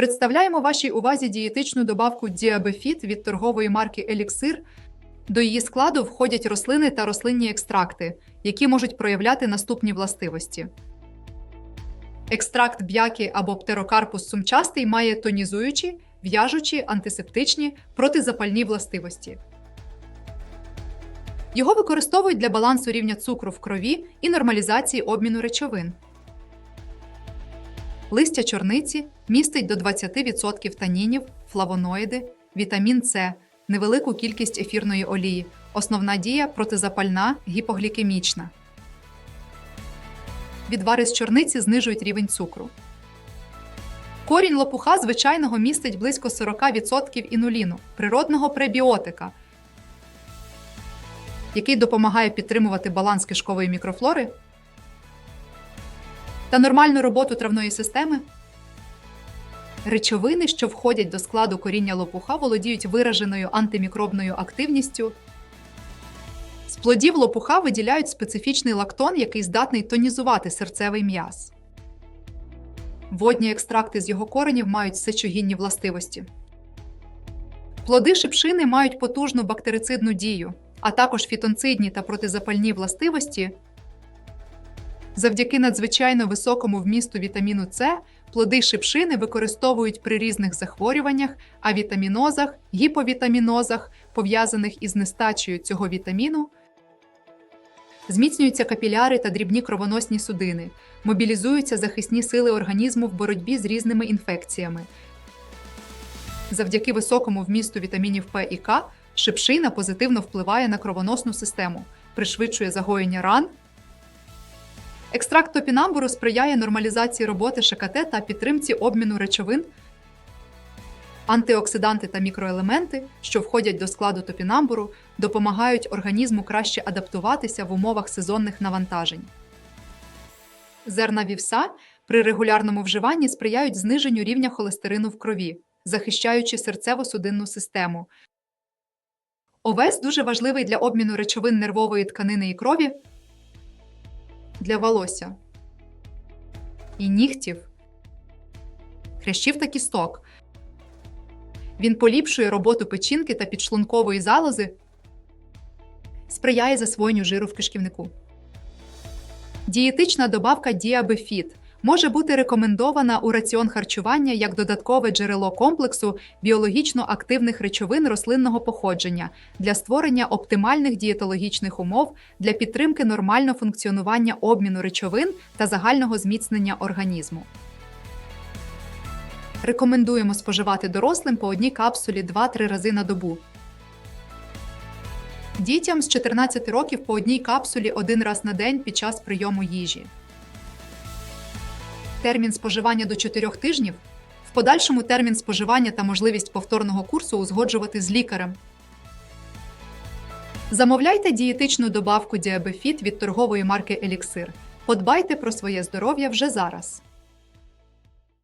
Представляємо вашій увазі дієтичну добавку Діабефіт від торгової марки Еліксир. До її складу входять рослини та рослинні екстракти, які можуть проявляти наступні властивості. Екстракт б'яки або птерокарпус сумчастий має тонізуючі, в'яжучі, антисептичні, протизапальні властивості. Його використовують для балансу рівня цукру в крові і нормалізації обміну речовин. Листя чорниці містить до 20% танінів, флавоноїди, вітамін С, невелику кількість ефірної олії. Основна дія протизапальна, гіпоглікемічна. Відвари з чорниці знижують рівень цукру. Корінь лопуха звичайного містить близько 40% інуліну, природного пребіотика, який допомагає підтримувати баланс кишкової мікрофлори та нормальну роботу травної системи. Речовини, що входять до складу коріння лопуха, володіють вираженою антимікробною активністю. З плодів лопуха виділяють специфічний лактон, який здатний тонізувати серцевий м'яз. Водні екстракти з його коренів мають сечогінні властивості. Плоди шипшини мають потужну бактерицидну дію, а також фітонцидні та протизапальні властивості. Завдяки надзвичайно високому вмісту вітаміну С плоди шипшини використовують при різних захворюваннях, авітамінозах, гіповітамінозах, пов'язаних із нестачею цього вітаміну. Зміцнюються капіляри та дрібні кровоносні судини, мобілізуються захисні сили організму в боротьбі з різними інфекціями. Завдяки високому вмісту вітамінів П і К шипшина позитивно впливає на кровоносну систему, пришвидшує загоєння ран. Екстракт топінамбуру сприяє нормалізації роботи ШКТ та підтримці обміну речовин. Антиоксиданти та мікроелементи, що входять до складу топінамбуру, допомагають організму краще адаптуватися в умовах сезонних навантажень. Зерна вівса при регулярному вживанні сприяють зниженню рівня холестерину в крові, захищаючи серцево-судинну систему. Овес дуже важливий для обміну речовин нервової тканини і крові, для волосся і нігтів, хрящів та кісток. Він поліпшує роботу печінки та підшлункової залози, сприяє засвоєнню жиру в кишківнику. Дієтична добавка Діабефіт може бути рекомендована у раціон харчування як додаткове джерело комплексу біологічно активних речовин рослинного походження для створення оптимальних дієтологічних умов для підтримки нормального функціонування обміну речовин та загального зміцнення організму. Рекомендуємо споживати дорослим по одній капсулі 2-3 рази на добу. Дітям з 14 років по одній капсулі один раз на день під час прийому їжі. Термін споживання до 4 тижнів. В подальшому термін споживання та можливість повторного курсу узгоджувати з лікарем. Замовляйте дієтичну добавку Діабефіт від торгової марки Еліксир. Подбайте про своє здоров'я вже зараз.